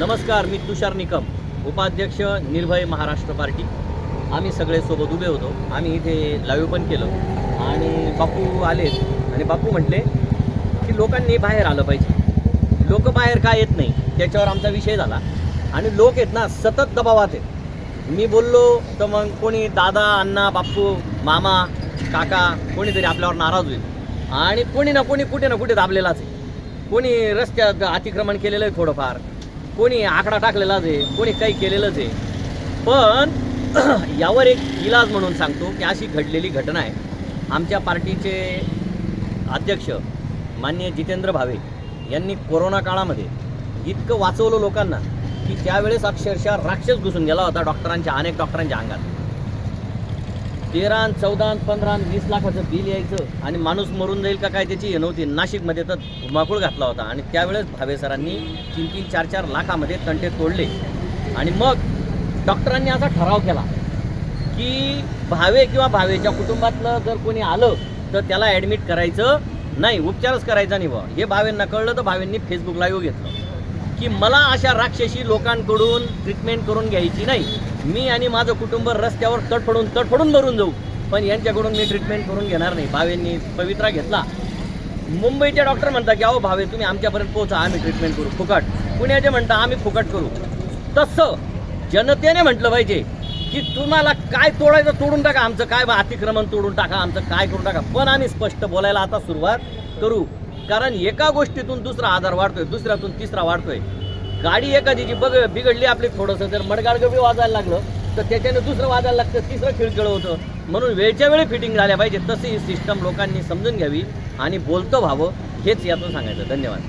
नमस्कार मी तुषार निकम उपाध्यक्ष निर्भय महाराष्ट्र पार्टी. आम्ही सगळे सोबत उभे होतो. आम्ही इथे लाईव्ह पण केलं. आणि बापू आलेत. आणि बापू म्हटले की लोकांनी बाहेर आलं पाहिजे. लोक बाहेर का येत नाही? त्याच्यावर आमचा विषय झाला. आणि लोक आहेत ना सतत दबावात आहेत. मी बोललो तर मग कोणी दादा अण्णा बापू मामा काका कोणीतरी आपल्यावर नाराज होईल. आणि कोणी ना कोणी कुठे ना कुठे दाबलेलाच आहे. कोणी रस्त्यात अतिक्रमण केलेलं आहे थोडंफार. कोणी आकडा टाकलेलाच आहे कोणी काही केलेलंच आहे. पण यावर एक इलाज म्हणून सांगतो की अशी घडलेली घटना आहे. आमच्या पार्टीचे अध्यक्ष मान्य जितेंद्र भावे यांनी कोरोना काळामध्ये इतकं वाचवलं लोकांना की त्यावेळेस अक्षरशः राक्षस घुसून गेला होता डॉक्टरांच्या अनेक डॉक्टरांच्या अंगात. तेरा चौदा पंधरा वीस लाखाचं बिल यायचं आणि माणूस मरून जाईल का काय त्याची हे नव्हती. नाशिकमध्ये तर धुमाकूळ घातला होता आणि त्यावेळेस भावे सरांनी तीन तीन चार चार लाखामध्ये तंटे तोडले. आणि मग डॉक्टरांनी असा ठराव केला की भावे किंवा भावेच्या कुटुंबातलं जर कोणी आलं तर त्याला ॲडमिट करायचं. नाही उपचारच करायचा नाही बुवा. हे भावेंना कळलं तर भावेंनी फेसबुक लाईव्ह घेतलं. की मला अशा राक्षसी लोकांकडून ट्रीटमेंट करून घ्यायची नाही. मी आणि माझं कुटुंब रस्त्यावर तडफडून तडफडून मरून जाऊ. पण यांच्याकडून मी ट्रीटमेंट करून घेणार नाही. भावेंनी पवित्रा घेतला. मुंबईचे डॉक्टर म्हणतात की अहो भावे तुम्ही आमच्यापर्यंत पोहोचा. आम्ही ट्रीटमेंट करू. फुकट. पुण्याचे म्हणता आम्ही फुकट करू. तसं जनतेने म्हटलं पाहिजे की तुम्हाला काय तोडायचं तोडून टाका. आमचं काय बा अतिक्रमण तोडून टाका. आमचं काय करून टाका. पण आम्ही स्पष्ट बोलायला आता सुरुवात करू. कारण एका गोष्टीतून दुसरा आधार वाढतोय दुसऱ्यातून तिसरा वाढतोय. गाडी एखादीची बघ बिघडली आपली थोडंसं जर मडगाडगं बी वाजायला लागलं तर त्याच्याने दुसरं वाजायला लागतं तिसरं खिळखिळ होतं. म्हणून वेळच्या वेळी फिटिंग झाल्या पाहिजे तशी ही सिस्टम लोकांनी समजून घ्यावी आणि बोलतं व्हावं हेच यातून सांगायचं. धन्यवाद.